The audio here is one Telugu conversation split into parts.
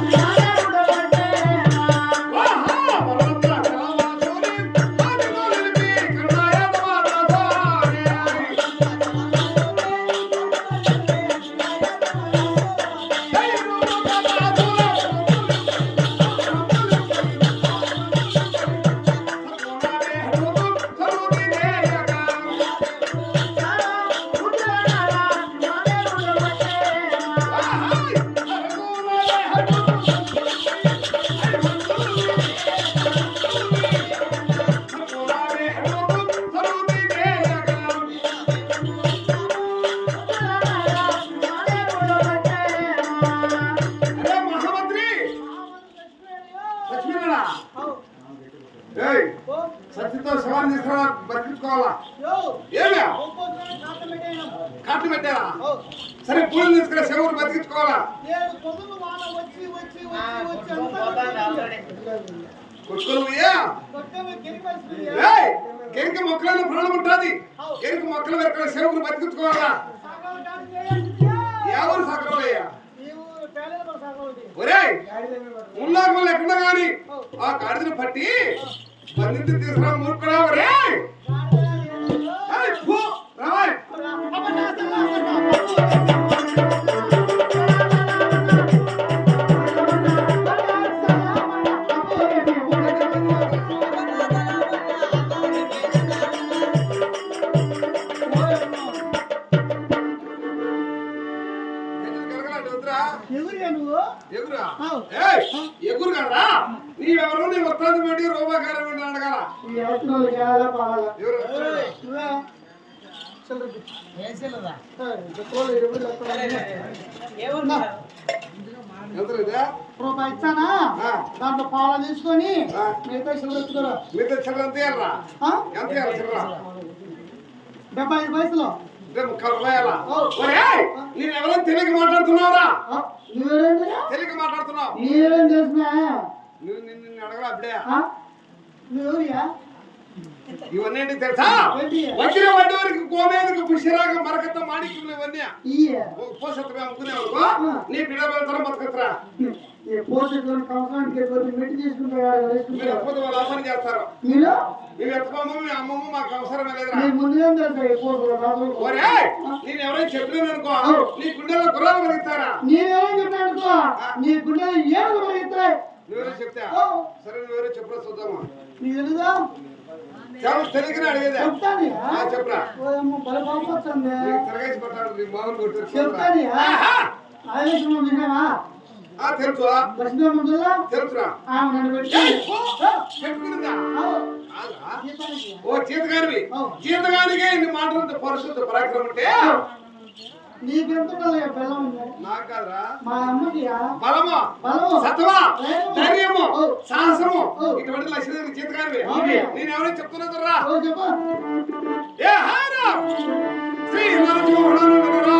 ఆహా ఏయ్! మొక్కలను ప్రాణం ఉంటుంది. కెరిక మొక్కలు వెనకాల శివుని బతికించుకోవాలా? ఎవరు సకలయ్యా ఒరేయ్! ముల్లాకు ఎక్కడ గాని ఆ గాడిదని పట్టి బంధించి తీసుకురా మూర్ఖుడా ఒరేయ్! ఏయ్, రాయ్! ఎగురా. ఎగురు కదరా. నీవెవరు? నీ వస్తాను పెట్టి రూపాకారం పెట్టి అడగాల. రూపాయి ఇచ్చానా? ఆ. దాంట్లో పాల తీసుకొని. మిగతా చిల్లర మీతో చిల్లర ఎంత ఎంత డెబ్బై ఐదు పైసలు. ఓ. ఒరేయ్ నేను ఎవరో తెలియక మాట్లాడుతున్నావురా? తెలియక మాట్లాడుతున్నావు. నీవేం చేసినా నువ్వు నిన్ను అడగల అప్పుడే. నువ్వెవరియా వరకు గోమేదకు పుష్యరాగ మరకత్త మాణిక్యం ఇవన్నీ. ఇయ్య పోసత్తుగా అమ్ముకునేవాడు నీ బిడ్డ వెళ్తారా బతకత్రా? ఈ పోషకులను కొన్ని మెట్టి మీరు వాళ్ళ పని చేస్తారు. మీరు? మేము ఎత్తుకోము మీ అమ్మమ్మ మాకు అవసరమే లేదురా. నేను ముందుగా నేను ఎవరైనా చెప్పలేను అనుకో నీ గుండెల్లో గుర్రాలు పెరుగుతారా నేనేమో చెప్పాను అనుకో నీ గుండెలు ఏడు పెరుగుతాయి నువ్వెవరో చెప్తా? సరే నువ్వెవరో చెప్పరా చూద్దామా. నీకు తెలుసా తెలియకనే అడిగేదా? చెప్పరా. తిరగేసి పట్టాడు నీ మామూలు కొట్టారు తెలుసురా. ఓ, జీతగానివి జీతగానికి ఇన్ని మాటలంత పరిశుద్ధ పరాక్రమం అంటే నీకెంత బలం మా అమ్మకి బలము? బలము? సత్వా ధైర్యము, ధైర్యము? ఓ, సాహసము? ఓ. ఇటువంటి. నేను ఎవరైనా చెప్తున్నా చెప్పు. ఏ హారా? శ్రీ నరసింహుడనురా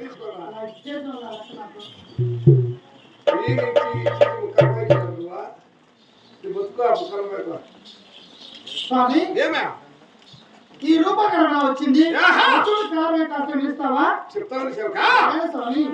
తీసుకోరా? ఈ బతుకు ఆ ముఖాలు బయలు. స్వామి ఏమే? ఈ రూపకరణ వచ్చింది. కారణం కాస్త ఇస్తావా? చెప్తాను స్వామి.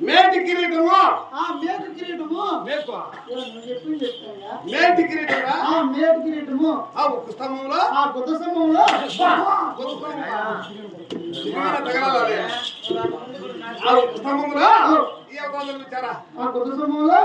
మేటి కిరీటము? ఆ మేకు కిరీటము. మేకు? మేటి కిరీటమా? ఆ మేకు కిరీటము. ఆ ఉక్కు స్తంభంలో? ఆ కొత్త సమయంలో ఉక్కు స్తంభం. ఇదిగోనా తగలాలి. ఆ ఉక్కు స్తంభంలో? ఈ అవతారం ఇచ్చారా ఆ కొత్త సమయంలో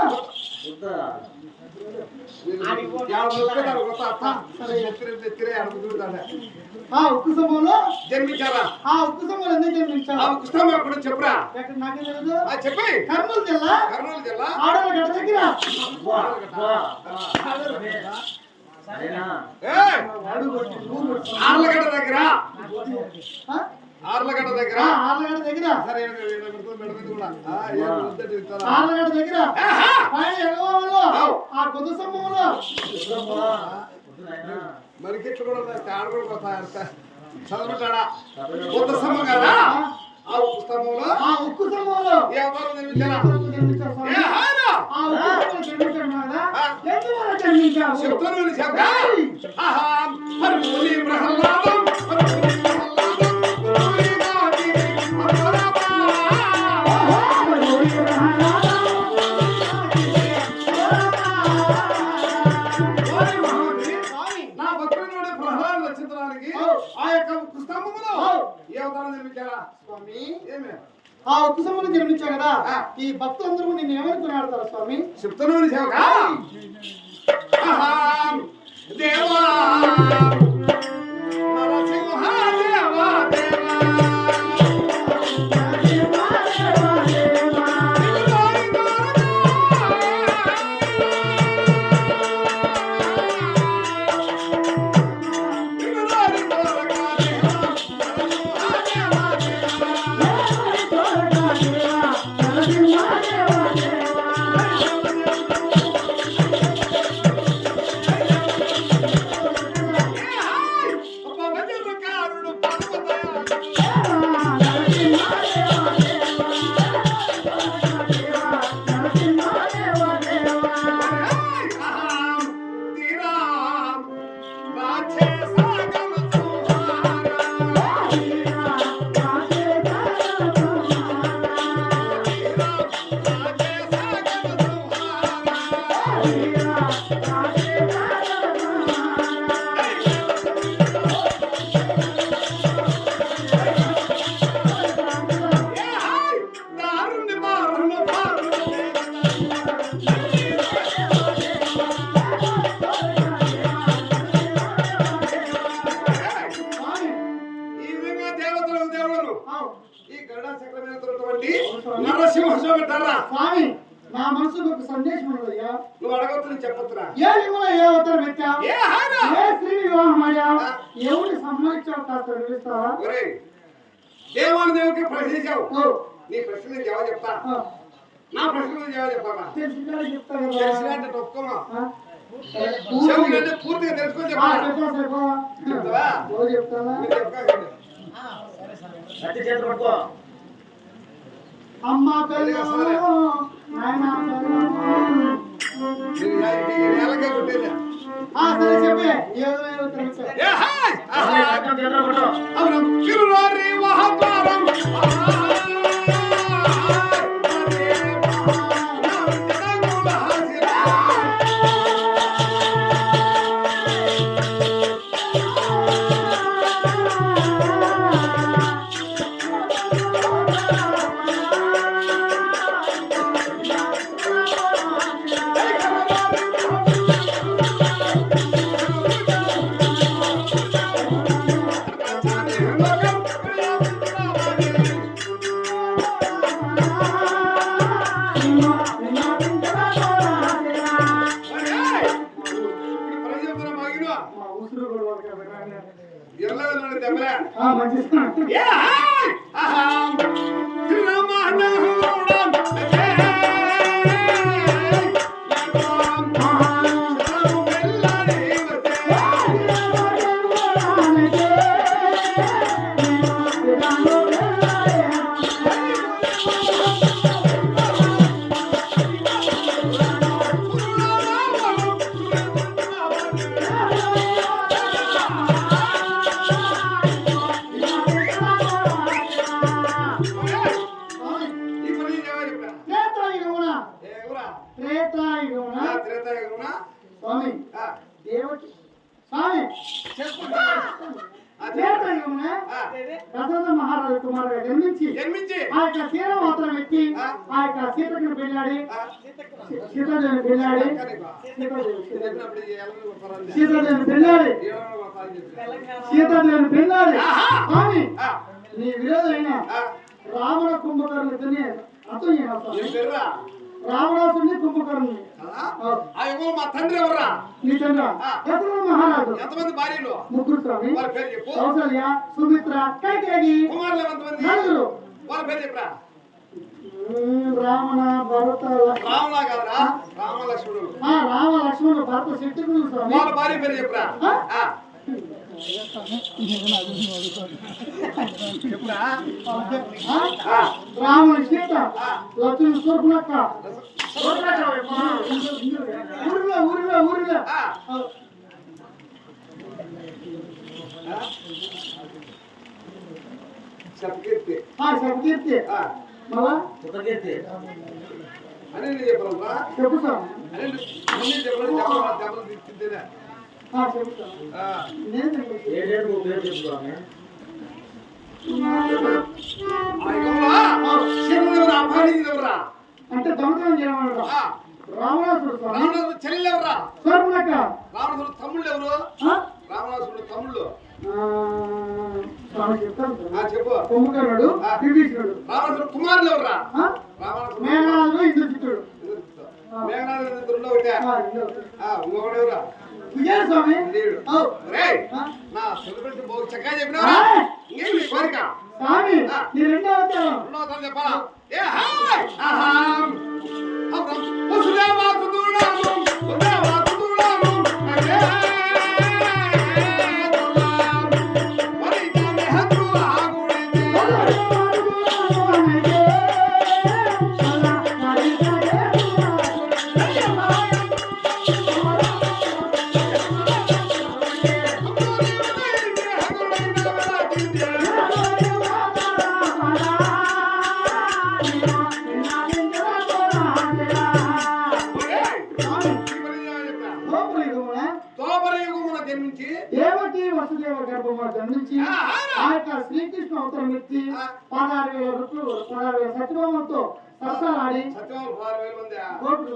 ఆ ఉక్కు సమయంలో జన్మించారా ఆ ఉక్కు సమయంలో ఎందుకు ఆ జన్మించావు ఉక్కు స్తంభం ఎప్పుడు చెప్పురా? ఎక్కడ నాకే తెలియదు ఆ చెప్పి. కర్నూలు జిల్లా. కర్నూలు జిల్లా. ఆడల గడ దగ్గర. కొట్టి ఊరు కొట్టి. ఆర్లగడ్డ దగ్గర? ఆర్లగడ్డ దగ్గర సరే ఈయన- ఈయన పెడుతుంది, పెడుతుంది కూడా. ఆ, ఏం వద్దంటే ఇస్తారా? ఆళ్ళగడ్డ దగ్గర ఆ కొత్త సమయంలో మనకిట్లు కూడా ఉన్నాయి, ఆడ కూడా. చదవబడ్డాడా? కొత్త స్తంభం కదా ఆ ఉక్కు స్తంభంలో ఆ ఉక్కు ఈ అవతారం నిర్మించారా? ఆ ఉక్కు కదా. ఎందువల్ల చెప్తాను చెప్పా. ఆహా! హరిముని ప్రహ్లాదం, ఆ సమయంలో జన్మించావు కదా. ఈ భక్తులందరూ నిన్ను ఏమనుకుని ఆడతారు స్వామి? చెప్తాను విని సేవకా? దేవా. ఈ గరుడ నరసింహస్వామి అంటారా స్వామి నా మనసుకు ఒక సందేశం ఉన్నదయ్యా. నువ్వు అడగొచ్చు నేను చెప్పొచ్చురా ఏ లింగంలో ఏ అవతారం ఎత్తా ఏ హారా? ఏ స్త్రీ వివాహం అయ్యా ఎవరిని సంబంధించావు కాస్త వివరిస్తావా? ఒరే దేవాని దేవుడికి ప్రశ్నించావు ఓ, నీ ప్రశ్న జవాబు చెప్తా. నా ప్రశ్న జవాబు చెప్పాలా? తెలిసిందా చెప్తా ఒప్పుకోమా? పూర్తిగా తెలుసుకొని చెప్పాలా. చెప్తావా? చెప్తావా మీరు చెప్పకండి. అమ్మ పిల్లలు నాయన పిల్లలు. దేవకి స్వామి ఆ, దశరథ మహారాజు కుమారుగా జన్మించి జన్మించి. ఆ యొక్క సీర మాత్రం ఎత్తి ఆ. యొక్క సీతకుని పెళ్ళాడి సీతాదేవిని పెళ్ళాడి. సీతాదేవిని పెళ్ళాడి. సీతాదేవిని పెళ్ళాడి. ఆ, నీ విరోధైన ఆ, రావణ కుంభకర్ణుడిని పేరురా? రావణాసుని కుంభకర్ణుని. యుగంలో మా తండ్రి ఎవర్రా? నీ ఆ. దశరథ మహారాజు? ఎంతమంది భార్యలు? ముగ్గురు స్వామి. వాళ్ళ పేరు చెప్పు. కౌసల్య సుమిత్ర కైకేయి. కుమారులు ఎంతమంది? నలుగురు. వాళ్ళ పేరు చెప్పరా? రావణ భరత రాములా కాదురా. రామ లక్ష్మణుడు రామ లక్ష్మణుడు భరత స్వామి. వాళ్ళ భార్య పేరు చెప్పరా? రాముని సీత ఆ. లక్ష్మణుడు సూర్పునక్క ఊరిలో ఊరిలో ఊరిలో శబ్దకీర్తి ఆ. మళ్ళా అని నేను చెప్పరా చెప్పు అని చెప్పలేదు అంటే దొంగతనం చేయమన్నాడు. రావణాసుడు రావణాసుడు చెల్లెలు ఎవరా సూర్పునక్క రావణాసుడు తమ్ముళ్ళు ఎవరు? ఆ? రావణాసుడు తమ్ముళ్ళు. చెప్పు. కుంభకర్ణుడు. విభీషణుడు. రావణాసుడు కుమారులు ఎవరా మేఘనాథుడు ఇంద్రజిత్తుడు. మేఘనాథ ఇద్దరులో ఒకటే. ఆ, ఇంద్రుడు. ఆ, ఇంకొకడు ఎవరా విజయ స్వామి? నా సెలబ్రిటీ బాగు చక్కగా చెప్పినావా? ఆ. ఇంకేం నీ కోరిక? స్వామి ఆ. నీ రెండో అవతారం. రెండో తరం చెప్పాలా? ఏ హాయ్! అహం అహం వసుదేవా కుదుడాను వసుదేవా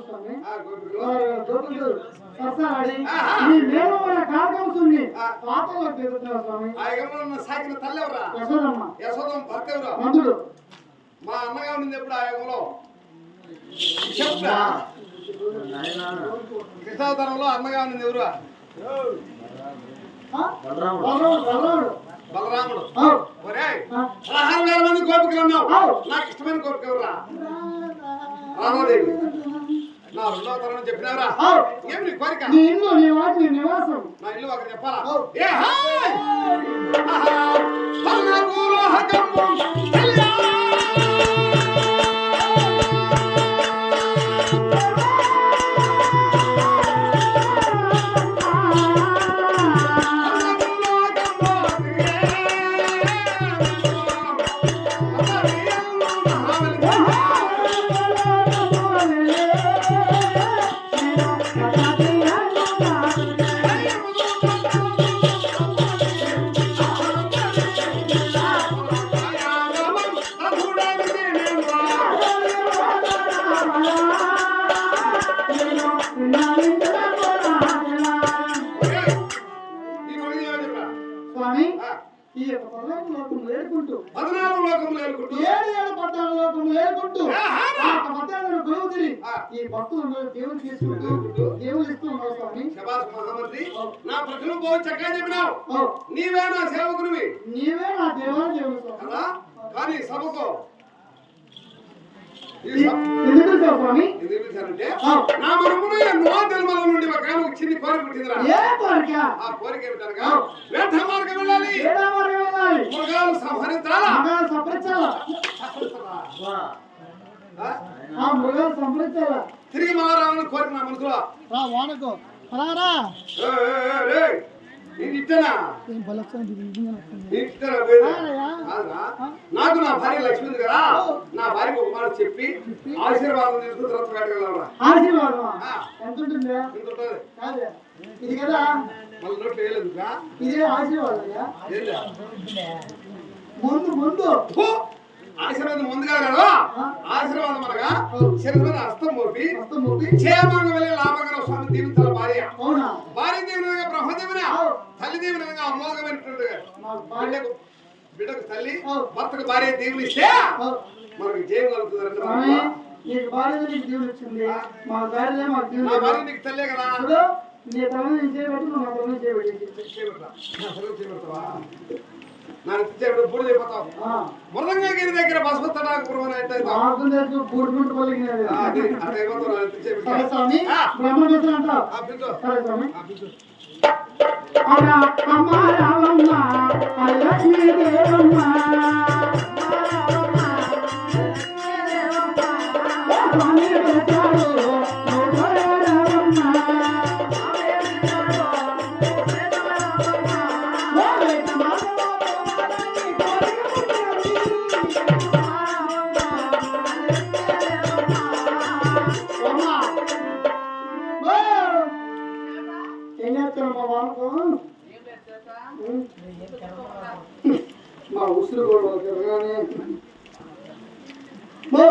వేల కోట్లు సరసాలాడి ఈ మేలమైన కాకవసుని పాతలో తిరుగుతున్నారు స్వామి. సాగిన తల్లి ఎవరా యశోదమ్మ యశోదం భర్త ఎవరా మందుడు మా అన్నగా ఉండింది ఎప్పుడు ఆ యుగంలో? చెప్తా. కృష్ణావతారంలో అన్నగా ఉండింది ఎవరు? ఆ? బలరాముడు. బలరాముడు బలరాముడు. ఔ. ఒరేయ్ ఆ. పదహారు వేల మంది గోపికలు ఉన్నావు. నాకు ఇష్టమైన గోపిక ఎవరా రామాదేవి. నా రెండవ తరం చెప్పినారా. ఏమి నీ కోరిక? నీ ఇల్లు నీ వాటి నీ నివాసం. నా ఇల్లు అక్కడ చెప్పాలా. ఏ హాయ్! శబాస్ మహామంత్రి నా ప్రశ్నలు బాగు చక్కగా చెప్పినావు. నీవే నా సేవకునివి. నీవే నా దేవా దేవుడు. కదా? కానీ సభకు. నా మనమున ఎన్నో జన్మల నుండి ఒక ఆయన చిన్ని కోరిక పుట్టిందిరా. ఏ కోరిక? ఆ కోరిక ఏమిటనగా వేట మార్గం వెళ్ళాలి. ఏడా మరి వెళ్ళాలి. మృగాలు సంహరించాలా? మృగాలు సంప్రదించాలా ఆ? ఆ మృగాలు సంప్రదించాలా తిరిగి మారాలని కోరిక నా మనసులో. రా వానకు. రారా నీకు నా భార్య లక్ష్మి ఉంది కదా. నా భార్యకు ఒక మాట చెప్పి? ఆశీర్వాదం తీసుకుని తర్వాత వేటకెళ్ళారా ఆశీర్వాదమా? ఆ. ఎంత ఉంటుందా ఇంత ఉంటుంది? కాదే ఇది కదా? మళ్ళీ నోట్లు వేయలేదు ఇదే ఆశీర్వాదం ముందు ముందు. ఆశీర్వాదం ముందుగా కదా? ఆశీర్వాదం అనగా మీద హస్తం మోపి క్షేమంగా వెళ్ళి లాభంగా స్వామి దీవించాల భార్య. భార్య దీవెనగా బ్రహ్మదేవుని తల్లి దీవెనగా అమోఘమైనటువంటి బిడ్డకు తల్లి. భర్తకు భార్య దీవులు ఇస్తే. మనకు జయం కలుగుతుంది నీకు భార్య నీకు దీవులు ఇచ్చింది మా భార్య మాకు నా దీవులు భార్య నీకు తల్లే కదా? నీ నుంచి చేయబట్టి తల నుంచి చేయబట్టి చేపెడతా. నా సెలవు చేపెడతావా? నా నెత్తి చేపెడితే బూడిద అయిపోతావు. మురళంగా గిరి దగ్గర తడాకురం అని అంటే అవుతావు. మార్గం దగ్గర కూడుకుంటూ పలికినది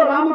రామ